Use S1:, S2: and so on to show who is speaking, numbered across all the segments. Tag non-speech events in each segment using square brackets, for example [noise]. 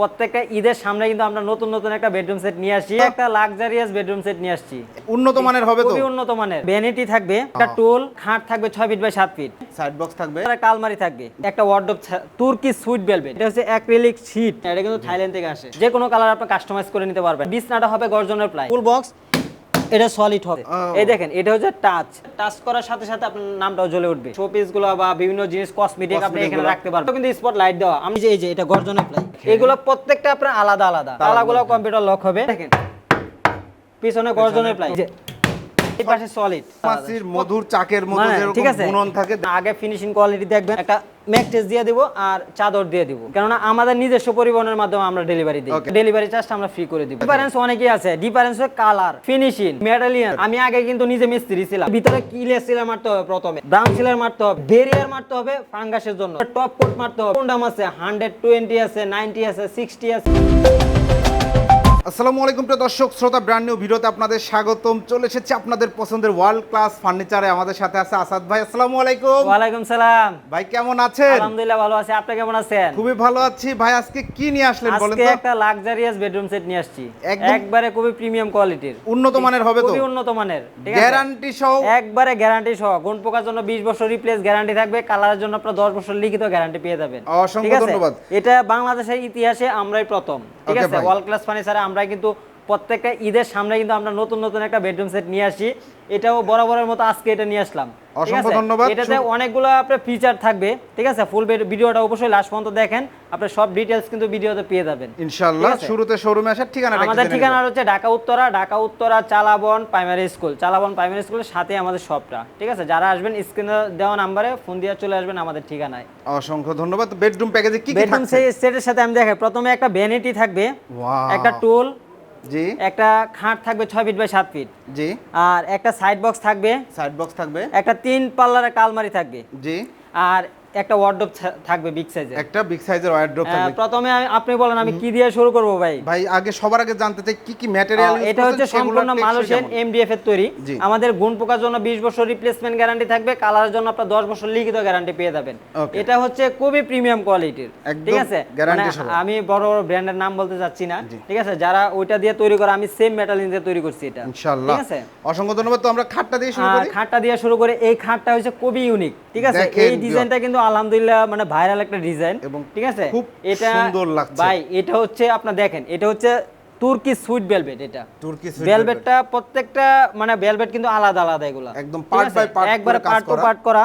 S1: প্রত্যেকটা ঈদের সামনে কিন্তু আমরা নতুন নতুন একটা বেডরুম সেট নিয়ে আসি একটা লাক্সারিয়াস বেডরুম সেট নিয়ে আসছি।
S2: উন্নত মানের হবে তো?
S1: খুবই উন্নত মানের। ভ্যানিটি থাকবে একটা টুল খাট থাকবে ছয় ফিট বাই সাত ফিট
S2: সাইড বক্স থাকবে।
S1: একটা আলমারি থাকবে একটা ওয়ার্ডরোব তুর্কি সুইট ভেলভেট এটা হচ্ছে অ্যাক্রিলিক শীট এটা কিন্তু থাইল্যান্ড থেকে আসে। যে কোনো কালার আপনি কাস্টমাইজ করে নিতে পারবেন। বিছনাটা হবে গর্জনের প্লাই। ফুল বক্স এটা সলিড হবে। এই দেখেন এটা হচ্ছে টাচ টাচ করার সাথে সাথে আপনার নামটাও জ্বলে উঠবে। শোপিসগুলো বা বিভিন্ন জিনিস কসমেটিক আপনি এখানে রাখতে পারবেন। কিন্তু স্পট লাইট দেওয়া। আমি যে এই যে এটা গর্জন অ্যাপ্লাই এগুলো প্রত্যেকটা আপনার আলাদা আলাদা। তালাগুলো কম্পিউটার লক হবে। দেখেন। পিছনে গর্জন প্লাই এই পাশে সলিড
S2: মাসির মধুর চাকের মতো
S1: মানে,
S2: যেরকম বুনন থাকে
S1: আগে ফিনিশিং কোয়ালিটি দেখবেন একটা ম্যাট্রেস দিয়ে দিব আর চাদর দিয়ে দিব। কেননা আমাদের নিজস্ব পরিবহনের মাধ্যমে আমরা ডেলিভারি দিই। ডেলিভারি চার্জটা আমরা ফ্রি করে দিব। ডিফারেন্স অনেকই আছে। ডিফারেন্স কালার ফিনিশিং মেটালিয়ান আমি আগে কিন্তু নিজে মিস্ত্রি ছিলাম। ভিতরে কিলে সিলার মারতে হবে প্রথমে। ব্রাউন সিলার মারতে হবে। বেরিয়ার মারতে হবে ফাঙ্গাসের জন্য। টপ কোট মারতে হবে। কোনডাম আছে? হান্ড্রেড টোয়েন্টি আছে নাইনটি আছে সিক্সটি আছে।
S2: আসসালামু আলাইকুম প্রিয় দর্শক শ্রোতা ব্র্যান্ড নিউ ভিডিওতে আপনাদের স্বাগতম। চলে এসেছে আপনাদের পছন্দের ওয়ার্ল্ড ক্লাস ফার্নিচারে আমাদের সাথে আছে আসাদ ভাই আসসালামু আলাইকুম।
S1: ওয়ালাইকুম সালাম।
S2: ভাই কেমন আছেন?
S1: আলহামদুলিল্লাহ ভালো আছি। আপনি কেমন আছেন?
S2: খুবই ভালো আছি। ভাই আজকে কি নিয়ে আসলেন বলেন তো?
S1: আজকে একটা লাক্সারিয়াস বেডরুম সেট নিয়ে আসছি। একবারে খুবই প্রিমিয়াম কোয়ালিটির
S2: উন্নত মানের হবে তো?
S1: খুবই উন্নত মানের। ঠিক আছে?
S2: গ্যারান্টি সহ?
S1: একবারে গ্যারান্টি সহ। গুণ পোকার জন্য 20 বছর রিপ্লেস গ্যারান্টি থাকবে। কালারের জন্য আপনারা 10 বছর লিখিত গ্যারান্টি পেয়ে যাবেন।
S2: অসংখ্য? ধন্যবাদ।
S1: এটা বাংলাদেশের ইতিহাসে আমরাই প্রথম। ঠিক আছে। ওয়ার্ল্ড ক্লাস ফার্নিচারে আমরা কিন্তু প্রত্যেকটা ঈদের সামনে কিন্তু আমরা নতুন নতুন একটা বেডরুম সেট নিয়ে আসি। এটাও বরাবরের মতো আজকে এটা নিয়ে আসলাম।
S2: অসংখ্য ধন্যবাদ।
S1: এটাতে অনেকগুলো আপনার ফিচার থাকবে। ঠিক আছে? ফুল ভিডিওটা অবশ্যই লাস্ট পর্যন্ত দেখেন। আপনি সব ডিটেলস কিন্তু ভিডিওতে পেয়ে যাবেন।
S2: ইনশাআল্লাহ শুরুতে শোরুমে আসার ঠিকানা
S1: আমাদের ঠিকানা হচ্ছে Dhaka Uttara. Dhaka Uttara Chalaban primary school Chalaban primary স্কুলের সাথে আমাদের শপটা ঠিক আছে? যারা আসবেন স্ক্রিনে দেওয়া নাম্বারে ফোন দিয়ে চলে আসবেন আমাদের ঠিকানায়।
S2: অসংখ্য ধন্যবাদ। বেডরুম প্যাকেজে কি কি
S1: থাকবে
S2: বেডরুম
S1: সেটের সাথে আমি দেখাই। প্রথমে একটা ভ্যানিটি থাকবে! একটা টুল
S2: জি।
S1: একটা খাট থাকবে 6 ফিট বাই সাত ফিট
S2: জি।
S1: আর একটা সাইড বক্স থাকবে।
S2: সাইড বক্স থাকবে।
S1: একটা তিন পাল্লার একটা আলমারি থাকবে।
S2: জি।
S1: আর একটা ওয়ার্ডরোব থাকবে বিগ সাইজের
S2: একটা বিগ সাইজের ওয়ার্ড্রপ থাকবে।
S1: প্রথমে আমি- আপনি বলেন আমি কি দিয়ে শুরু করব ভাই?
S2: ভাই আগে সবার আগে জানতে চাই কি কি ম্যাটেরিয়াল
S1: এটা হচ্ছে সম্পূর্ণ মালয়েশিয়ান এমডিএফ এর তৈরি। আমাদের গুণ পোকার জন্য 20 বছর রিপ্লেসমেন্ট গ্যারান্টি থাকবে কালারের জন্য আপনার 10 বছর লিখিত গ্যারান্টি পেয়ে যাবেন। এটা হচ্ছে খুবই প্রিমিয়াম কোয়ালিটির ঠিক আছে? মানে। আমি বড় বড় ব্র্যান্ডের নাম বলতে যাচ্ছি না ঠিক আছে? যারা ওইটা দিয়ে তৈরি করে আমি সেম মেটাল দিয়ে তৈরি করছি এটা
S2: ইনশাআল্লাহ।
S1: ঠিক আছে?
S2: অসংখ্য ধন্যবাদ। তো আমরা খাটটা দিয়ে শুরু
S1: আর
S2: করি।
S1: খাটটা দিয়ে শুরু করে। এই খাটটা হচ্ছে খুবই ইউনিক ঠিক আছে? এই ডিজাইনটা কিন্তু আলহামদুলিল্লাহ মানে ভাইরাল একটা ডিজাইন
S2: এবং
S1: ঠিক আছে?
S2: খুব
S1: এটা
S2: সুন্দর লাগছে।
S1: ভাই এটা হচ্ছে আপনার দেখেন এটা হচ্ছে তুর্কি সুইট ভেলভেট এটা।
S2: তুর্কি সুইট
S1: ভেলভেটটা প্রত্যেকটা মানে ভেলভেট কিন্তু আলাদা আলাদা এগুলা।
S2: একদম
S1: পার্ট
S2: বাই পার্ট
S1: একবারে পার্ট টু পার্ট করা।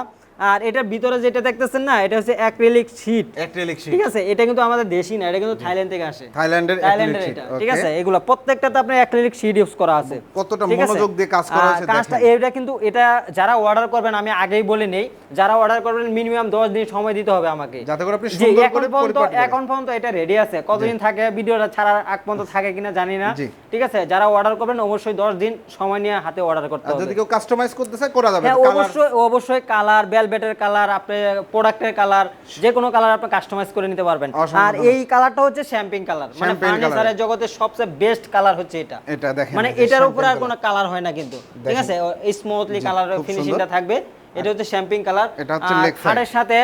S1: আর এটার ভিতরে যেটা দেখতেছেন না এটা হচ্ছে অ্যাক্রিলিক শীট
S2: অ্যাক্রিলিক শীট
S1: ঠিক আছে? এটা কিন্তু আমাদের দেশি না এটা কিন্তু থাইল্যান্ড থেকে আসে।
S2: থাইল্যান্ডের
S1: থাইল্যান্ডের
S2: অ্যাক্রিলিক শীট
S1: এটা। ঠিক আছে? এগুলো প্রত্যেকটাতে আপনার অ্যাক্রিলিক শীট ইউজ করা আছে।
S2: কতটা মনোযোগ দিয়ে কাজ করা হয়েছে
S1: কাজটা এটা কিন্তু এটা যারা অর্ডার করবেন আমি আগেই বলে নেই যারা অর্ডার করবেন মিনিমাম 10 দিন সময় দিতে হবে আমাকে।
S2: যাতে করে আপনি সুন্দর করে
S1: পর্যন্ত
S2: পরিপাটি।
S1: এখন পর্যন্ত এটা রেডি আছে। কতদিন থাকে? ভিডিওটা ছাড়ার আগ পর্যন্ত থাকে কিনা জানি না। ঠিক আছে? যারা অর্ডার করবেন অবশ্যই 10 দিন সময় নিয়ে হাতে অর্ডার করতে হবে
S2: যদি কেউ কাস্টমাইজ করতে চায় করা যাবে।
S1: হ্যাঁ অবশ্যই অবশ্যই কালার বেলভেটের কালার আপনি প্রোডাক্টের কালার যে কোনো কালার আপনি কাস্টমাইজ করে নিতে পারবেন। আর এই কালারটা হচ্ছে শ্যাম্পিং কালার মানে ফার্নিচারের জগতে সবচেয়ে বেস্ট কালার হচ্ছে এটা।
S2: এটা দেখেন
S1: মানে এটার উপরে আর কোনো কালার হয় না কিন্তু ঠিক আছে? স্মুথলি কালার ফিনিশিংটা থাকবে। এটা হচ্ছে শ্যাম্পিং কালার
S2: এটা হচ্ছে side।
S1: খাটের সাথে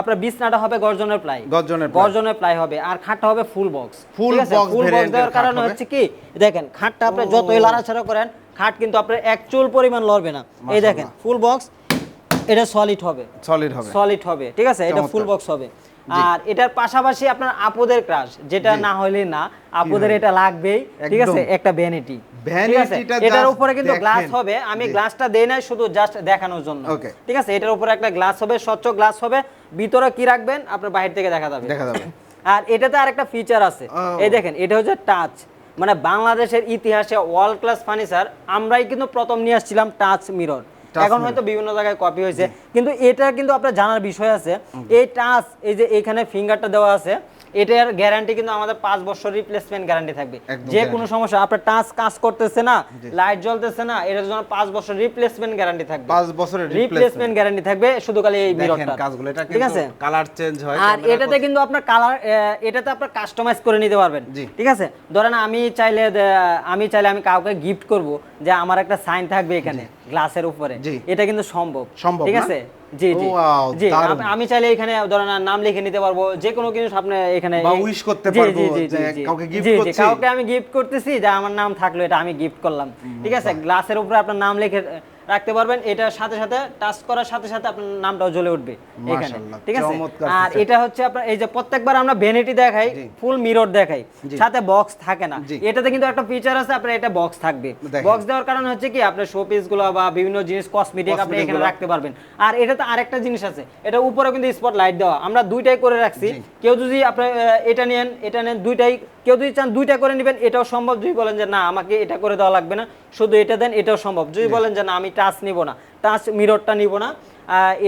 S1: আপনার বিছনাটা হবে গর্জনের প্লাই।
S2: গর্জনের।
S1: গর্জনের প্লাই হবে। আর খাটটা হবে full box
S2: Full box
S1: full box দেওয়ার কারণে হচ্ছে কি? দেখেন খাটটা আপনি যতই লাড়াছাড়া করেন খাট কিন্তু আপনার এক চুল পরিমাণ লড়বে না। এই দেখেন ফুল বক্স এটা সলিড হবে।
S2: সলিড হবে।
S1: সলিড হবে ঠিক আছে? এটা ফুল বক্স হবে। আর এটার পাশাপাশি আপনার আপুদের ক্রাশ যেটা না হলে না আপুদের এটা লাগবেই ঠিক আছে? একটা ভ্যানিটি এটার উপরে কিন্তু গ্লাস হবে আমি গ্লাসটা দেই নাই শুধু জাস্ট দেখানোর জন্য। ঠিক আছে? এটার উপরে একটা গ্লাস হবে স্বচ্ছ গ্লাস হবে। ভিতরে কি রাখবেন? আপনার বাইরে থেকে দেখা যাবে।
S2: দেখা যাবে। [laughs]
S1: আর এটাতে আরেকটা ফিচার আছে। এই দেখেন এটা হচ্ছে টাচ মানে বাংলাদেশের ইতিহাসে ওয়ার্ল্ড ক্লাস ফার্নিচার আমরাই কিন্তু প্রথম নিয়ে আসছিলাম টাচ মিরর এখন হয়তো বিভিন্ন জায়গায় কপি হয়েছে। কিন্তু এটা কিন্তু আপনার জানার বিষয় আছে। এই টাচ এই যে এখানে ফিঙ্গারটা দেওয়া আছে এটার গ্যারান্টি কিন্তু আমাদের পাঁচ বছর রিপ্লেসমেন্ট গ্যারান্টি থাকবে। যে কোনো সমস্যা আপনার টাচ কাজ করতেছে না লাইট জ্বলতেছে না এটার জন্য পাঁচ বছর রিপ্লেসমেন্ট গ্যারান্টি থাকবে।
S2: পাঁচ বছরের রিপ্লেসমেন্ট
S1: গ্যারান্টি থাকবে শুধু খালি এই মিররটা
S2: কাজগুলো এটা
S1: ঠিক আছে?
S2: কালার চেঞ্জ হয়
S1: আর এটাতে কিন্তু আপনার কালার এটাতে আপনার কাস্টমাইজ করে নিতে পারবেন। ঠিক আছে? ধরেন আমি চাইলে আমি চাইলে আমি কাউকে গিফট করব যে আমার একটা সাইন থাকবে এখানে গ্লাসের উপরে। এটা কিন্তু সম্ভব।
S2: সম্ভব
S1: ঠিক আছে? জি জি। জি আমি চাইলে এখানে ধরেন নাম লিখে নিতে পারব। যে কোনো কিছু আপনি এখানে
S2: বা
S1: এই-
S2: করতে পারব যে। কাউকে
S1: গিফট
S2: করছি।
S1: কাউকে আমি গিফট করতেছি যে আমার নাম থাকল এটা আমি গিফট করলাম। ঠিক আছে? গ্লাসের উপরে আপনার নাম লিখে রাখতে পারবেন। এটার সাথে সাথে টাচ করার সাথে সাথে আপনার নামটাও জ্বলে উঠবে এখানে। ঠিক আছে? আর এটা হচ্ছে আপনার এই যে প্রত্যেকবার আমরা ভ্যানিটি দেখাই ফুল মিরর দেখাই সাথে বক্স থাকে না। এটাতে কিন্তু একটা ফিচার আছে আপনার এটা বক্স থাকবে। বক্স দেওয়ার কারণ হচ্ছে কি আপনার শোপিসগুলো বা বিভিন্ন জিনিস কসমেটিক আপনি এখানে রাখতে পারবেন। আর এটাতে আরেকটা জিনিস আছে এটা উপরে কিন্তু স্পট লাইট দেওয়া। আমরা দুইটাই করে রাখছি। কেউ যদি আপনি এটা নেন এটা নেন দুইটাই কেউ যদি চান দুইটা করে নেবেন এটাও সম্ভব। যদি বলেন যে না আমাকে এটা করে দেওয়া লাগবে না শুধু এটা দেন এটাও সম্ভব। যদি বলেন যে না আমি টাচ নিব না টাচ মিররটা নিব না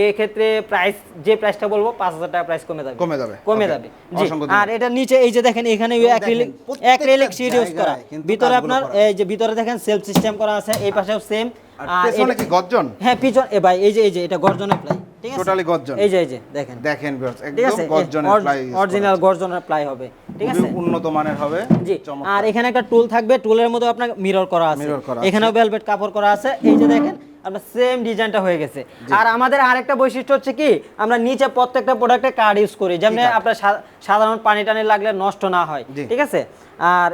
S1: এই ক্ষেত্রে প্রাইস যে প্রাইসটা বলব পাঁচ হাজার টাকা প্রাইস কমে যাবে।
S2: কমে যাবে।
S1: কমে যাবে জি। আর এটা নিচে এই যে দেখেন এখানে অ্যাক্রিলিক অ্যাক্রিলিক শিট ইউজ করা। ভিতরে আপনার এই যে ভিতরে দেখেন সেলফ সিস্টেম করা আছে এই পাশেও সেম
S2: আর কি গর্জন?
S1: হ্যাঁ পিছন এ ভাই এই যে এই যে এটা গর্জনের প্লাই ঠিক আছে?
S2: Totally গর্জন।
S1: এই যে এই যে দেখেন।
S2: দেখেন একদম গর্জনের প্লাই
S1: অরিজিনাল গর্জনের প্লাই হবে। ঠিক আছে?
S2: উন্নত মানের হবে।
S1: জি। আর এখানে একটা টুল থাকবে। টুলের মধ্যে আপনার মিরর করা আছে।
S2: Mirror করা আছে।
S1: এখানেও ভেলভেট কাপড় করা আছে। এই যে দেখেন আপনার সেম ডিজাইনটা হয়ে গেছে। আর আমাদের আরেকটা বৈশিষ্ট্য হচ্ছে কি আমরা নিচে প্রত্যেকটা প্রোডাক্টে কার্ড ইউজ করি। যেমন আপনার সাধারণ পানি টানি লাগলে নষ্ট না হয় ঠিক আছে? আর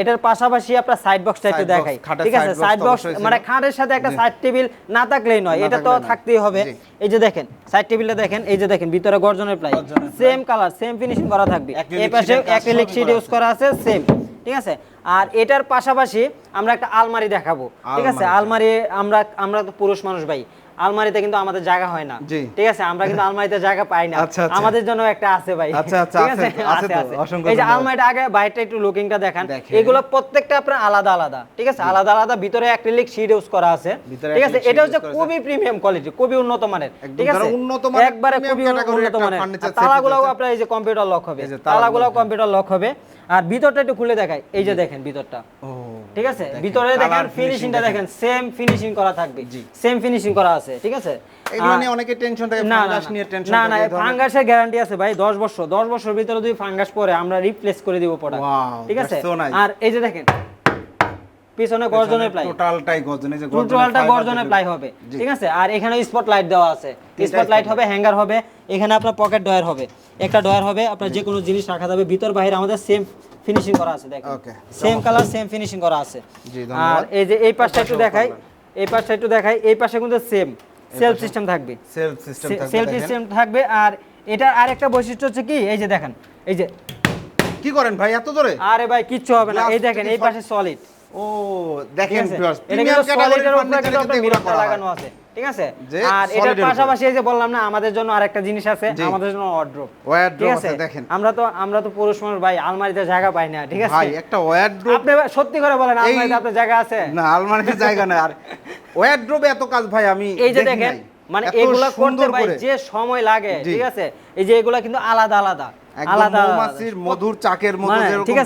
S1: এটার পাশাপাশি আপনার সাইড বক্সটা একটু দেখাই ঠিক আছে? সাইড বক্স মানে খাটের সাথে একটা সাইড টেবিল না থাকলেই নয় এটা তো থাকতেই হবে। এই যে দেখেন সাইড টেবিলটা দেখেন এই যে দেখেন ভিতরে গর্জনের ply. Same colour same finishing করা থাকবে। এই পাশে অ্যাক্রিলিক শিট ইউজ করা আছে। সেম ঠিক আছে? আর এটার পাশাপাশি আমরা একটা আলমারি দেখাবো। ঠিক আছে?
S2: আলমারি।
S1: আমরা আমরা তো পুরুষ মানুষ ভাই। আলমারিতে কিন্তু আমাদের জায়গা হয় না। ঠিক আছে? আমরা কিন্তু আলমারিতে জায়গা পাই না।
S2: আচ্ছা, আচ্ছা।
S1: আমাদের জন্য একটা আছে ভাই।
S2: আচ্ছা, আচ্ছা, আছে আছে?
S1: এই যে আলমারিটা আগে বাইরটা একটু লুকিংটা দেখান। এগুলো প্রত্যেকটা আপনার আলাদা আলাদা। ঠিক আছে? আলাদা আলাদা। ভিতরে অ্যাক্রিলিক শিট ইউজ করা আছে। ঠিক আছে? এটা হচ্ছে। খুবই প্রিমিয়াম কোয়ালিটি খুবই উন্নত মানের। ঠিক আছে?
S2: উন্নত মানের
S1: একবারে খুবই উন্নত মানের।
S2: দিতেছে।
S1: আপনার এই যে কম্পিউটার লক হবে।
S2: তালাগুলো।
S1: কম্পিউটার লক হবে। আর ভিতরটা একটু খুলে দেখাই। এই যে দেখেন ভিতরটা।
S2: ও
S1: ঠিক আছে? ভিতরে দেখেন ফিনিশিংটা
S2: দেখেন।
S1: সেম ফিনিশিং করা থাকবে। সেম ফিনিশিং করা আছে ঠিক আছে?
S2: এগুলো নিয়ে অনেকে টেনশন থাকে ফাঙ্গাস নিয়ে টেনশন
S1: না না ফাঙ্গাসের গ্যারান্টি আছে ভাই 10 বছর। 10 বছর ভিতরে যদি ফাঙ্গাস পড়ে আমরা রিপ্লেস করে দিব প্রোডাক্ট ঠিক আছে. আর এই যে দেখেন পিছনে গর্জনের প্লাই।
S2: টোটালটাই গর্জন যে
S1: টোটালটা গর্জনের প্লাই হবে ঠিক আছে? আর এখানে স্পট লাইট দেওয়া আছে। স্পট লাইট হবে হ্যাঙ্গার হবে এখানে আপনার পকেট ডয়ার হবে। একটা ডয়ার হবে আপনার যে কোনো জিনিস রাখা যাবে। ভিতর বাইরে আমাদের সেম ফিনিশিং করা আছে দেখেন। সেম কালার সেম ফিনিশিং করা আছে।
S2: জি,
S1: আর এই যে এই পাশটা একটু দেখাই এই পাশটা একটু দেখাই এই পাশে কিন্তু সেম সেলফ সিস্টেম থাকবে।
S2: সেলফ সিস্টেম থাকবে
S1: সেলফ। সিস্টেম থাকবে আর এটার আরেকটা বৈশিষ্ট্য হচ্ছে কি? এই যে দেখেন এই যে
S2: কি করেন ভাই এত জোরে
S1: আরে ভাই কিচ্ছু হবে না। এই দেখেন এই পাশে সলিড
S2: ও দেখেন।
S1: লাগানো আছে ঠিক আছে? আর এটার পাশাপাশি এই যে বললাম না আমাদের জন্য আরেকটা জিনিস আছে আমাদের জন্য আছে?
S2: দেখেন।
S1: আমরা তো আমরা তো পুরুষ মানুষ ভাই আলমারিতে জায়গা পাই না ঠিক আছে?
S2: ভাই একটা
S1: আপনি সত্যি করে বলেন আলমারিতে আপনার জায়গা আছে?
S2: না আলমারিতে জায়গা না আর এত কাজ ভাই আমি
S1: এই যে দেখেন মানে এগুলা করতে ভাই যে সময় লাগে ঠিক আছে? এই যে এগুলা কিন্তু আলাদা আলাদা। আলাদা।
S2: মৌমাছির মধুর চাকের মতো
S1: মানে,
S2: যেরকম
S1: ঠিক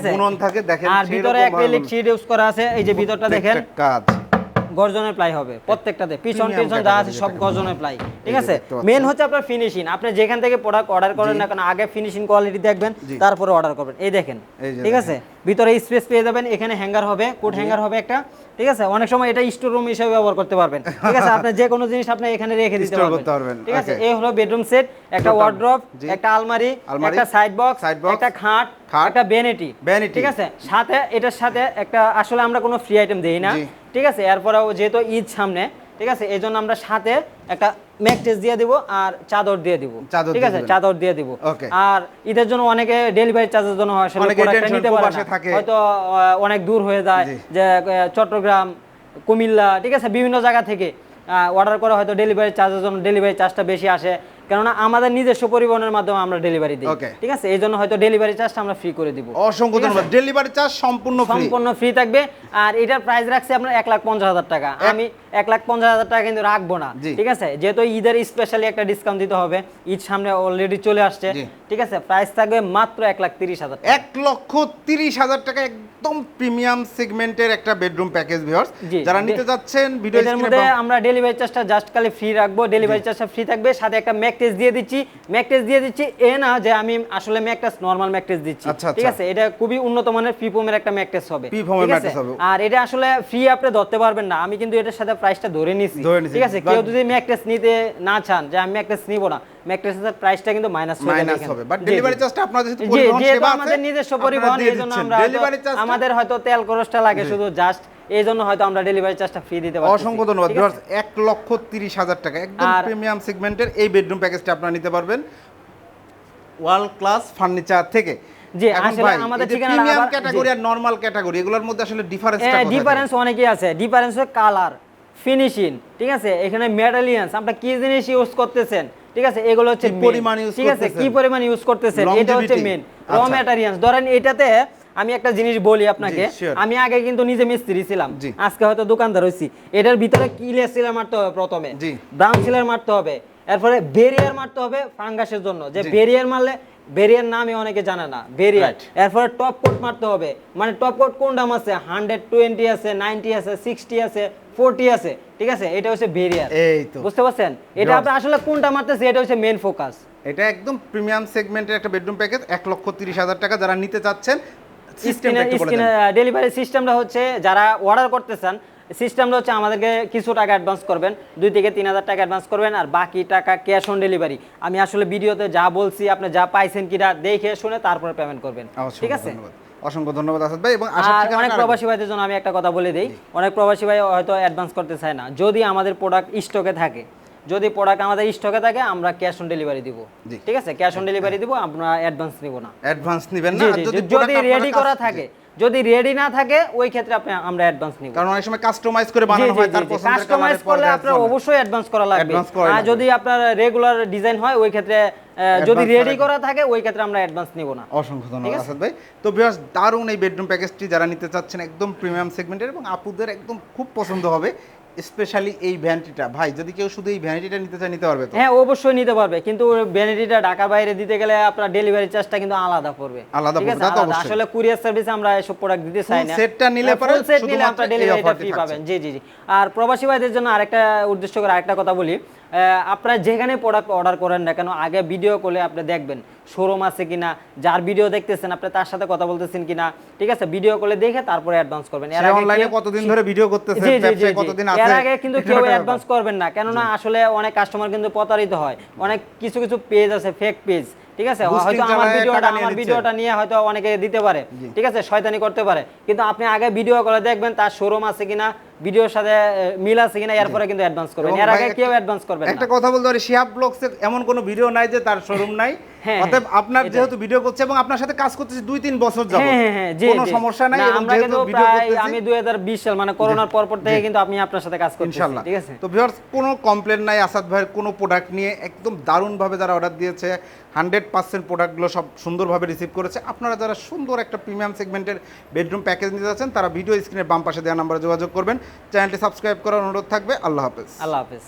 S2: থাকে দেখেন
S1: আর ভিতরে অ্যাক্রিলিক ইউজ করা আছে এই যে ভিতরটা দেখেন।
S2: কাজ।
S1: গর্জনের প্লাই হবে প্রত্যেকটাতে। পিছন পিছন যা আছে সব গর্জনের প্লাই। ঠিক আছে? মেন হচ্ছে আপনার ফিনিশিং আপনি যেখান থেকে প্রোডাক্ট অর্ডার করেন না কেন আগে ফিনিশিং কোয়ালিটি দেখবেন তারপরে অর্ডার করবেন। এই দেখেন ঠিক আছে? ভিতরে স্পেস পেয়ে যাবেন এখানে হ্যাঙ্গার হবে কোট হ্যাঙ্গার হবে একটা ঠিক আছে? অনেক সময় এটা স্টোর রুম হিসেবে ব্যবহার করতে পারবেন। ঠিক আছে? আপনি যে কোনো জিনিস আপনি এখানে রেখে দিতে পারবেন। ঠিক আছে? এই হলো বেডরুম সেট একটা ওয়ার্ড্রপ একটা আলমারি একটা সাইড বক্স একটা খাট
S2: খাট,
S1: একটা বেনেটি। ঠিক আছে? সাথে এটার সাথে একটা আসলে আমরা কোনো ফ্রি আইটেম দেই না। ঠিক আছে? এরপরেও যেহেতু ঈদ সামনে ঠিক আছে? এই জন্য আমরা সাথে একটা ম্যাট্রেস দিয়ে দিব আর চাদর দিয়ে দিব। ঠিক আছে? চাদর দিয়ে দিব। আর ঈদের জন্য অনেকে ডেলিভারি চার্জের জন্য প্রোডাক্টটা নিতে পারে না। হয়তো অনেক দূর হয়ে যায় যে চট্টগ্রাম কুমিল্লা ঠিক আছে? বিভিন্ন জায়গা থেকে অর্ডার করা হয়তো ডেলিভারি চার্জের জন্য ডেলিভারি চার্জটা বেশি আসে। কেননা আমাদের নিজস্ব পরিবহনের মাধ্যমে আমরা ডেলিভারি দিই। ঠিক আছে? এই জন্য হয়তো ডেলিভারি চার্জটা আমরা ফ্রি করে দিব।
S2: অসংখ্য ধন্যবাদ। ডেলিভারি চার্জ সম্পূর্ণ
S1: সম্পূর্ণ ফ্রি থাকবে। আর এটার প্রাইস রাখছি আপনার এক লাখ পঞ্চাশ হাজার টাকা। আমি এক লাখ পঞ্চাশ হাজার টাকা কিন্তু রাখব না। ঠিক আছে? যেহেতু ঈদের স্পেশালি একটা ডিসকাউন্ট দিতে হবে ঈদ সামনে অলরেডি চলে আসছে। ঠিক আছে? প্রাইস থাকবে মাত্র এক লাখ তিরিশ হাজার
S2: এক লক্ষ তিরিশ হাজার টাকা একদম প্রিমিয়াম সেগমেন্টের একটা বেডরুম প্যাকেজ ভিউয়ার্স যারা নিতে যাচ্ছেন ভিডিও
S1: এটার মধ্যে আমরা ডেলিভারি চার্জটা জাস্ট খালি ফ্রি রাখব। ডেলিভারি চার্জটা ফ্রি থাকবে। সাথে একটা ম্যাক টেস্ট দিয়ে দিচ্ছি। ম্যাক টেস্ট দিয়ে দিচ্ছি এ না যে আমি আসলে mock test normal mock test দিচ্ছি।
S2: আচ্ছা,
S1: ঠিক
S2: আচ্ছা।
S1: আছে? এটা খুবই উন্নত মানের ফিপোমের একটা ম্যাক টেস্ট হবে।
S2: Fifom এর
S1: ঠিক
S2: Mac হবে।
S1: আর এটা আসলে ফ্রি আপনি ধরতে পারবেন না। আমি কিন্তু এটার সাথে প্রাইসটা ধরে নিছি। ঠিক আছে? কেউ যদি ম্যাক নিতে না চান যে আমি ম্যাক নিব না ম্যাক প্রাইসটা কিন্তু মাইনাস যাবে
S2: মাইনাস হবে। বাট ডেলিভারি চার্জটা আপনাদের যেহেতু পরিবহন সেবা আছে
S1: আমাদের নিজস্ব পরিবহন
S2: দিয়ে
S1: জন্য আমরা
S2: ডেলিভারি চার্জটা
S1: আমাদের হয়তো তেল খরচটা লাগে শুধু জাস্ট এই জন্য হয়তো আমরা ডেলিভারি চার্জটা ফ্রি দিতে পারছি
S2: অসংখ্য ধন্যবাদ। viewers, এক লক্ষ তিরিশ হাজার টাকা। একদম প্রিমিয়াম সেগমেন্টের এই বেডরুম প্যাকেজটা আপনারা নিতে পারবেন। ওয়ার্ল্ড ক্লাস ফার্নিচার থেকে।
S1: জি, আসলে আমাদের
S2: যে প্রিমিয়াম ক্যাটাগরি আর নরমাল ক্যাটাগরি এগুলোর মধ্যে আসলে ডিফারেন্স
S1: ডিফারেন্স অনেকই আছে। ডিফারেন্স হচ্ছে কালার ফিনিশিং ঠিক আছে? এখানে মেটালিয়ান্স আপনার কি জিনিস ইউজ করতেছেন? ঠিক আছে? এগুলো হচ্ছে
S2: পরিমাণ
S1: ঠিক আছে? কি পরিমাণ ইউজ করতেছেন? এটা হচ্ছে মেন র। ম্যাটেরিয়ালস ধরেন এটাতে আমি একটা জিনিস বলি আপনাকে। আমি আগে কিন্তু নিজে মিস্ত্রি ছিলাম। আজকে হয়তো দোকানদার হইছি এটার ভিতরে কিলিয়ার সিলার মারতে হবে প্রথমে। ব্রাউন সিলার মারতে হবে। এরপরে বেরিয়ার মারতে হবে ফাঙ্গাসের জন্য। যে বেরিয়ার মারলে বেরিয়ার নামে অনেকে জানে না। বেরিয়ার এরপরে টপ কোট মারতে হবে। মানে টপ কোট কোন দাম আছে? হান্ড্রেড টোয়েন্টি আছে নাইনটি আছে সিক্সটি আছে। ফোরটি আছে ঠিক আছে? এটা হচ্ছে বেরিয়ার
S2: এই তো।
S1: বুঝতে পারছেন? এটা আপনি আসলে কোনটা মারতেছে এটা হচ্ছে মেন ফোকাস
S2: এটা একদম প্রিমিয়াম সেগমেন্টের একটা বেডরুম প্যাকেজ এক লক্ষ তিরিশ হাজার টাকা যারা নিতে চাচ্ছেন।
S1: ডেলিভারি সিস্টেমটা হচ্ছে যারা অর্ডার করতে চান সিস্টেমটা হচ্ছে আমাদেরকে কিছু টাকা অ্যাডভান্স করবেন দুই থেকে তিন হাজার টাকা অ্যাডভান্স করবেন আর বাকি টাকা ক্যাশ অন ডেলিভারি আমি আসলে ভিডিওতে যা বলছি আপনি যা পাইছেন কিনা দেখে শুনে তারপরে পেমেন্ট করবেন। ঠিক আছে।
S2: অসংখ্য ধন্যবাদ আসাদ ভাই এবং
S1: অনেক প্রবাসী ভাইদের জন্য আমি একটা কথা বলে দিই। অনেক প্রবাসী ভাই হয়তো অ্যাডভান্স করতে চায় না। যদি আমাদের প্রোডাক্ট স্টকে থাকে যদি প্রোডাক্ট আমাদের স্টকে থাকে আমরা ক্যাশ অন ডেলিভারি দিব। ঠিক আছে? ক্যাশ অন ডেলিভারি দিব আমরা অ্যাডভান্স নিব না।
S2: অ্যাডভান্স নেবেন না। যদি
S1: যদি রেডি করা থাকে যদি রেডি না থাকে ওই ক্ষেত্রে আপনি আমরা অ্যাডভান্স নিব।
S2: কারণ অনেক সময় কাস্টমাইজ করে বানানো হয় তার পছন্দের
S1: কাস্টমাইজ করলে আপনার অবশ্যই অ্যাডভান্স করা লাগবে। আর যদি আপনার রেগুলার ডিজাইন হয় ওই ক্ষেত্রে যদি রেডি
S2: করা
S1: থাকে ওই ক্ষেত্রে আমরা অ্যাডভান্স নিব না।
S2: অসংখ্য ধন্যবাদ আসাদ ভাই। তো বিয়াস দারুণ এই বেডরুম প্যাকেজটি যারা নিতে চাচ্ছেন একদম প্রিমিয়াম সেগমেন্টের এবং আপুদের একদম খুব পছন্দ হবে স্পেশালি এই ভ্যানিটিটা ভাই যদি কেউ শুধু এই ভ্যানিটিটা নিতে চায় নিতে পারবে তো?
S1: হ্যাঁ অবশ্যই নিতে পারবে। কিন্তু ভ্যানিটিটা ঢাকার বাইরে দিতে গেলে আপনার ডেলিভারি চার্জটা কিন্তু আলাদা পড়বে।
S2: আলাদা পড়বে, তা তো অবশ্যই।
S1: আসলে কুরিয়ার সার্ভিসে আমরা এসব প্রোডাক্ট দিতে চাই না।
S2: সেটটা নিলে পরে
S1: সেট নিলে আপনার ডেলিভারিটা ফ্রি পাবেন। জি জি জি। আর প্রবাসী ভাইদের জন্য আরেকটা উদ্দেশ্য করে আরেকটা কথা বলি। আপনারা যেখানে প্রোডাক্ট অর্ডার করেন না কেন আগে ভিডিও কলে আপনি দেখবেন শোরুম আছে কিনা যার ভিডিও দেখতেছেন আপনি তার সাথে কথা বলতেছেন কিনা ঠিক আছে? ভিডিও কলে দেখে তারপরে অ্যাডভান্স করবেন। এর আগে
S2: অনলাইনে কতদিন ধরে ভিডিও করতেছে
S1: জি, জি, জি,
S2: ব্যবসায়
S1: জি।
S2: কতদিন
S1: এর আগে কিন্তু কেউ অ্যাডভান্স করবেন না কেননা আসলে অনেক কাস্টমার কিন্তু প্রতারিত হয়। অনেক কিছু কিছু পেজ আছে ফেক পেজ ঠিক আছে? হয়তো আমার ভিডিওটা আমার ভিডিওটা নিয়ে হয়তো অনেকে দিতে পারে ঠিক আছে? শয়তানি করতে পারে। কিন্তু আপনি আগে ভিডিও করে দেখবেন তার শোরুম আছে কিনা ভিডিওর সাথে মিল আছে কিনা এরপরে কিন্তু অ্যাডভান্স করবেন। এর আগে কেউ অ্যাডভান্স করবেন না।
S2: একটা কথা বলতে পারি শিহাব ব্লগসে এমন কোনো ভিডিও নাই যে তার শোরুম নাই। [laughs]
S1: হ্যাঁ,
S2: অতএব
S1: হ্যাঁ,
S2: আপনার যেহেতু ভিডিও করছে এবং আপনার সাথে কাজ করতেছে দুই তিন বছর যাবত
S1: হ্যাঁ
S2: কোনো সমস্যা নাই এবং যেহেতু ভিডিও করতেছি
S1: আমি 2020 সাল মানে করোনার পরপর থেকে কিন্তু আমি আপনার সাথে কাজ করতেছি
S2: ইনশাল্লাহ।
S1: ঠিক আছে?
S2: তো ভিউয়ার্স কোনো কমপ্লেন নাই আসাদ ভাইয়ের কোনো প্রোডাক্ট নিয়ে একদম দারুণ ভাবে যারা অর্ডার দিয়েছে হান্ড্রেড পার্সেন্ট প্রোডাক্টগুলো সব সুন্দরভাবে রিসিভ করেছে। আপনারা যারা সুন্দর একটা প্রিমিয়াম সেগমেন্টের বেডরুম প্যাকেজ নিতে যাচ্ছেন তারা ভিডিও স্ক্রিনের বাম পাশে দেওয়া নাম্বারে যোগাযোগ করবেন। চ্যানেলটি সাবস্ক্রাইব করার অনুরোধ থাকবে। আল্লাহ হাফেজ।
S1: আল্লাহ হাফেজ।